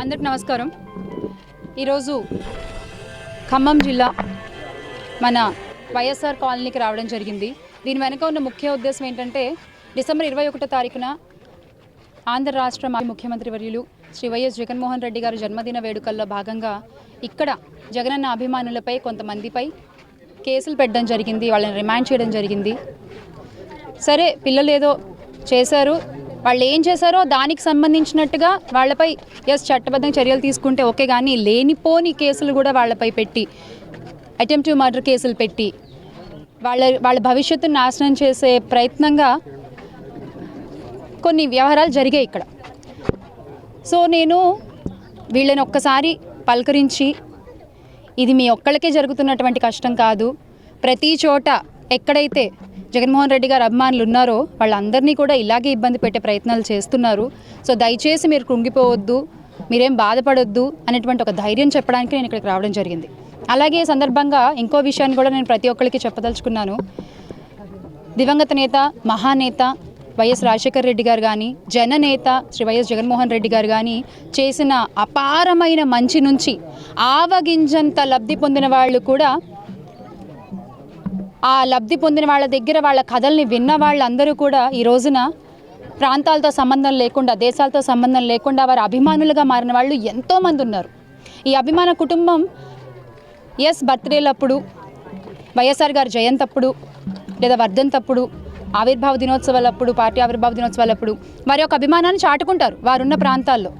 అందరికి నమస్కారం. ఈరోజు ఖమ్మం జిల్లా మన వైఎస్ఆర్ కాలనీకి రావడం జరిగింది. దీని వెనుక ఉన్న ముఖ్య ఉద్దేశం ఏంటంటే డిసెంబర్ ఇరవై ఒకటో తారీఖున ఆంధ్ర రాష్ట్ర మాజీ ముఖ్యమంత్రి వర్యులు శ్రీ వైఎస్ జగన్మోహన్ రెడ్డి గారు జన్మదిన వేడుకల్లో భాగంగా ఇక్కడ జగనన్న అభిమానులపై కొంతమందిపై కేసులు పెట్టడం జరిగింది వాళ్ళని రిమాండ్ చేయడం జరిగింది. సరే పిల్లలు ఏదో చేశారు వాళ్ళు ఏం చేశారో దానికి సంబంధించినట్టుగా వాళ్ళపై ఎస్ చట్టబద్ధంగా చర్యలు తీసుకుంటే ఓకే కానీ లేనిపోని కేసులు కూడా వాళ్ళపై పెట్టి అటెంప్ట్ మర్డర్ కేసులు పెట్టి వాళ్ళ వాళ్ళ భవిష్యత్తును నాశనం చేసే ప్రయత్నంగా కొన్ని వ్యవహారాలు జరిగాయి ఇక్కడ. సో నేను వీళ్ళని ఒక్కసారి పలకరించి ఇది మీ ఒక్కళ్ళకే జరుగుతున్నటువంటి కష్టం కాదు ప్రతి చోట ఎక్కడైతే జగన్మోహన్ రెడ్డి గారు అభిమానులు ఉన్నారో వాళ్ళందరినీ కూడా ఇలాగే ఇబ్బంది పెట్టే ప్రయత్నాలు చేస్తున్నారు. సో దయచేసి మీరు కృంగిపోవద్దు మీరేం బాధపడొద్దు అనేటువంటి ఒక ధైర్యం చెప్పడానికి నేను ఇక్కడికి రావడం జరిగింది. అలాగే సందర్భంగా ఇంకో విషయాన్ని కూడా నేను ప్రతి ఒక్కరికి చెప్పదలుచుకున్నాను. దివంగత నేత మహానేత వైఎస్ రాజశేఖర రెడ్డి గారు కానీ జననేత శ్రీ వైఎస్ జగన్మోహన్ రెడ్డి గారు కానీ చేసిన అపారమైన మంచి నుంచి ఆవగింజంత లబ్ధి పొందిన వాళ్ళు కూడా ఆ లబ్ధి పొందిన వాళ్ళ దగ్గర వాళ్ళ కథల్ని విన్న వాళ్ళందరూ కూడా ఈ రోజున ప్రాంతాలతో సంబంధం లేకుండా దేశాలతో సంబంధం లేకుండా వారు అభిమానులుగా మారిన వాళ్ళు ఎంతోమంది ఉన్నారు. ఈ అభిమాన కుటుంబం ఎస్ బర్త్డేలప్పుడు వైఎస్ఆర్ గారి జయంతప్పుడు లేదా వర్ధంతప్పుడు ఆవిర్భావ దినోత్సవాలప్పుడు పార్టీ ఆవిర్భావ దినోత్సవాలప్పుడు వారి యొక్క అభిమానాన్ని చాటుకుంటారు వారున్న ప్రాంతాల్లో.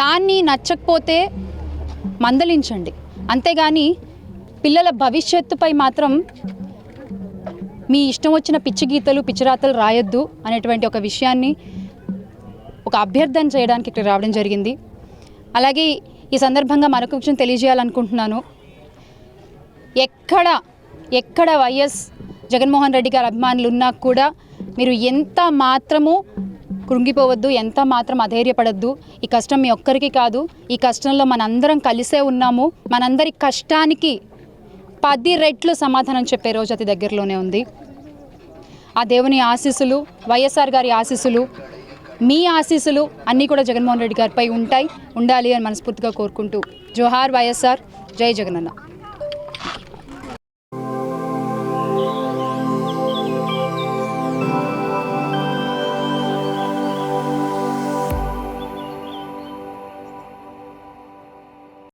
దాన్ని నచ్చకపోతే మందలించండి. అంతేగాని పిల్లల భవిష్యత్తుపై మాత్రం మీ ఇష్టం వచ్చిన పిచ్చి గీతలు పిచ్చిరాతలు రాయొద్దు అనేటువంటి ఒక విషయాన్ని ఒక అభ్యర్థన చేయడానికి ఇక్కడ రావడం జరిగింది. అలాగే ఈ సందర్భంగా మరొక విషయం తెలియజేయాలనుకుంటున్నాను. ఎక్కడ ఎక్కడ వైఎస్ జగన్మోహన్ రెడ్డి గారి అభిమానులు ఉన్నా కూడా మీరు ఎంత మాత్రము కృంగిపోవద్దు ఎంత మాత్రం అధైర్యపడద్దు. ఈ కష్టం మీ ఒక్కరికి కాదు ఈ కష్టంలో మనందరం కలిసే ఉన్నాము. మనందరి కష్టానికి పది రెట్లు సమాధానం చెప్పే రోజు అతి దగ్గరలోనే ఉంది. ఆ దేవుని ఆశీస్సులు వైఎస్ఆర్ గారి ఆశీస్సులు మీ ఆశీస్సులు అన్నీ కూడా జగన్మోహన్ రెడ్డి గారిపై ఉంటాయి ఉండాలి అని మనస్ఫూర్తిగా కోరుకుంటూ. జోహార్ వైఎస్ఆర్ జై జగనన్న.